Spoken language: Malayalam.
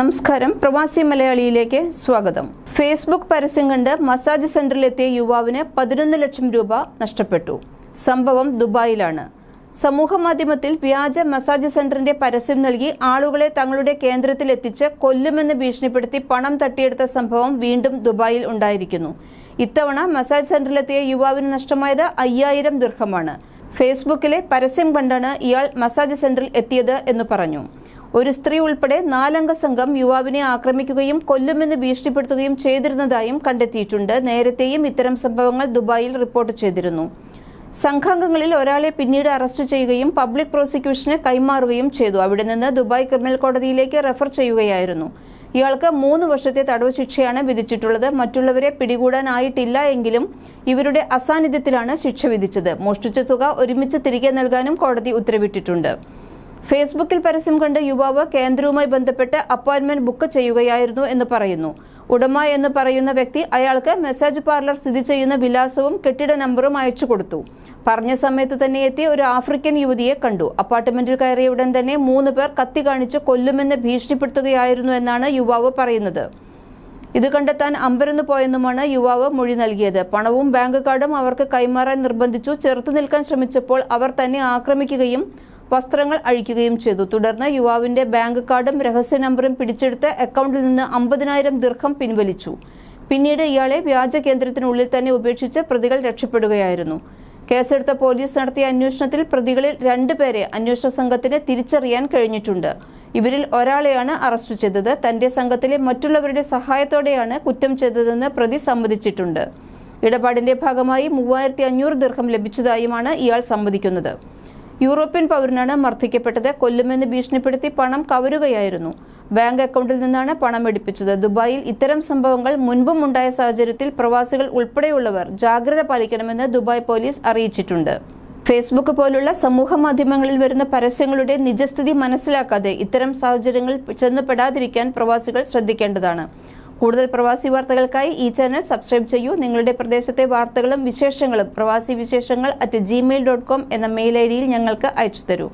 നമസ്കാരം. പ്രവാസി മലയാളിയിലേക്ക് സ്വാഗതം. ഫേസ്ബുക്ക് പരസ്യം കണ്ട് മസാജ് സെന്ററിലെത്തിയ യുവാവിന് പതിനൊന്ന് ലക്ഷം രൂപ നഷ്ടപ്പെട്ടു. സംഭവം ദുബായിലാണ്. സമൂഹ മാധ്യമത്തിൽ വ്യാജ മസാജ് സെന്ററിന്റെ പരസ്യം നൽകി ആളുകളെ തങ്ങളുടെ കേന്ദ്രത്തിൽ എത്തിച്ച് കൊല്ലുമെന്ന് ഭീഷണിപ്പെടുത്തി പണം തട്ടിയെടുത്ത സംഭവം വീണ്ടും ദുബായിൽ ഉണ്ടായിരിക്കുന്നു. ഇത്തവണ മസാജ് സെന്ററിലെത്തിയ യുവാവിന് നഷ്ടമായത് അയ്യായിരം ദീർഘമാണ്. ഫേസ്ബുക്കിലെ പരസ്യം കണ്ടാണ് ഇയാൾ മസാജ് സെന്ററിൽ എത്തിയത് എന്ന് പറഞ്ഞു. ഒരു സ്ത്രീ ഉൾപ്പെടെ നാലംഗ സംഘം യുവാവിനെ ആക്രമിക്കുകയും കൊല്ലുമെന്ന് ഭീഷണിപ്പെടുത്തുകയും ചെയ്തിരുന്നതായും കണ്ടെത്തിയിട്ടുണ്ട്. നേരത്തെയും ഇത്തരം സംഭവങ്ങൾ ദുബായിൽ റിപ്പോർട്ട് ചെയ്തിരുന്നു. സംഘാംഗങ്ങളിൽ ഒരാളെ പിന്നീട് അറസ്റ്റ് ചെയ്യുകയും പബ്ലിക് പ്രോസിക്യൂഷന് കൈമാറുകയും ചെയ്തു. അവിടെ നിന്ന് ദുബായ് ക്രിമിനൽ കോടതിയിലേക്ക് റെഫർ ചെയ്യുകയായിരുന്നു. ഇയാൾക്ക് മൂന്ന് വർഷത്തെ തടവ് ശിക്ഷയാണ് വിധിച്ചിട്ടുള്ളത്. മറ്റുള്ളവരെ പിടികൂടാനായിട്ടില്ല എങ്കിലും ഇവരുടെ അസാന്നിധ്യത്തിലാണ് ശിക്ഷ വിധിച്ചത്. മോഷ്ടിച്ച തുക ഒരുമിച്ച് തിരികെ നൽകാനും കോടതി ഉത്തരവിട്ടിട്ടുണ്ട്. ഫേസ്ബുക്കിൽ പരസ്യം കണ്ട് യുവാവ് കേന്ദ്രവുമായി ബന്ധപ്പെട്ട് അപ്പോയിന്റ്മെന്റ് ബുക്ക് ചെയ്യുകയായിരുന്നു എന്ന് പറയുന്നു. ഉടമ എന്ന് പറയുന്ന വ്യക്തി അയാൾക്ക് മെസ്സേജ് പാർലർ സ്ഥിതി ചെയ്യുന്ന വിലാസവും കെട്ടിട നമ്പറും അയച്ചു കൊടുത്തു. പറഞ്ഞ സമയത്ത് തന്നെ എത്തിയ ഒരു ആഫ്രിക്കൻ യുവതിയെ കണ്ടു. അപ്പാർട്ട്മെന്റിൽ കയറിയ ഉടൻ തന്നെ മൂന്ന് പേർ കത്തി കാണിച്ച് കൊല്ലുമെന്ന് ഭീഷണിപ്പെടുത്തുകയായിരുന്നു എന്നാണ് യുവാവ് പറയുന്നത്. ഇത് കണ്ടെത്താൻ അമ്പരന്ന് പോയെന്നുമാണ് യുവാവ് മൊഴി നൽകിയത്. പണവും ബാങ്ക് കാർഡും അവർക്ക് കൈമാറാൻ നിർബന്ധിച്ചു. ചെറുത്തു നിൽക്കാൻ ശ്രമിച്ചപ്പോൾ അവർ തന്നെ ആക്രമിക്കുകയും വസ്ത്രങ്ങൾ അഴിക്കുകയും ചെയ്തു. തുടർന്ന് യുവാവിന്റെ ബാങ്ക് കാർഡും രഹസ്യ നമ്പറും പിടിച്ചെടുത്ത് അക്കൗണ്ടിൽ നിന്ന് അമ്പതിനായിരം ദീർഘം പിൻവലിച്ചു. പിന്നീട് ഇയാളെ വ്യാജ കേന്ദ്രത്തിനുള്ളിൽ തന്നെ ഉപേക്ഷിച്ച് പ്രതികൾ രക്ഷപ്പെടുകയായിരുന്നു. കേസെടുത്ത പോലീസ് നടത്തിയ അന്വേഷണത്തിൽ പ്രതികളിൽ രണ്ടുപേരെ അന്വേഷണ സംഘത്തിന് തിരിച്ചറിയാൻ കഴിഞ്ഞിട്ടുണ്ട്. ഇവരിൽ ഒരാളെയാണ് അറസ്റ്റ് ചെയ്തത്. തന്റെ സംഘത്തിലെ മറ്റുള്ളവരുടെ സഹായത്തോടെയാണ് കുറ്റം ചെയ്തതെന്ന് പ്രതി സമ്മതിച്ചിട്ടുണ്ട്. ഇടപാടിന്റെ ഭാഗമായി മൂവായിരത്തി അഞ്ഞൂറ് ദീർഘം ലഭിച്ചതായുമാണ് ഇയാൾ സമ്മതിക്കുന്നത്. യൂറോപ്യൻ പൗരനാണ് മർദ്ദിക്കപ്പെട്ടത്. കൊല്ലുമെന്ന് ഭീഷണിപ്പെടുത്തി പണം കവരുകയായിരുന്നു. ബാങ്ക് അക്കൗണ്ടിൽ നിന്നാണ് പണം എടുപ്പിച്ചത്. ദുബായിൽ ഇത്തരം സംഭവങ്ങൾ മുൻപും ഉണ്ടായ സാഹചര്യത്തിൽ പ്രവാസികൾ ഉൾപ്പെടെയുള്ളവർ ജാഗ്രത പാലിക്കണമെന്ന് ദുബായ് പോലീസ് അറിയിച്ചിട്ടുണ്ട്. ഫേസ്ബുക്ക് പോലുള്ള സമൂഹ മാധ്യമങ്ങളിൽ വരുന്ന പരസ്യങ്ങളുടെ നിജസ്ഥിതി മനസ്സിലാക്കാതെ ഇത്തരം സാഹചര്യങ്ങളിൽ ചെന്നുപെടാതിരിക്കാൻ പ്രവാസികൾ ശ്രദ്ധിക്കേണ്ടതാണ്. കൂടുതൽ പ്രവാസി വാർത്തകൾക്കായി ഈ ചാനൽ സബ്സ്ക്രൈബ് ചെയ്യൂ. നിങ്ങളുടെ പ്രദേശത്തെ വാർത്തകളും വിശേഷങ്ങളും പ്രവാസി വിശേഷങ്ങൾ അറ്റ് ജിമെയിൽ ഡോട്ട് കോം എന്ന മെയിൽ ഐ ഡിയിൽ ഞങ്ങൾക്ക് അയച്ചു തരൂ.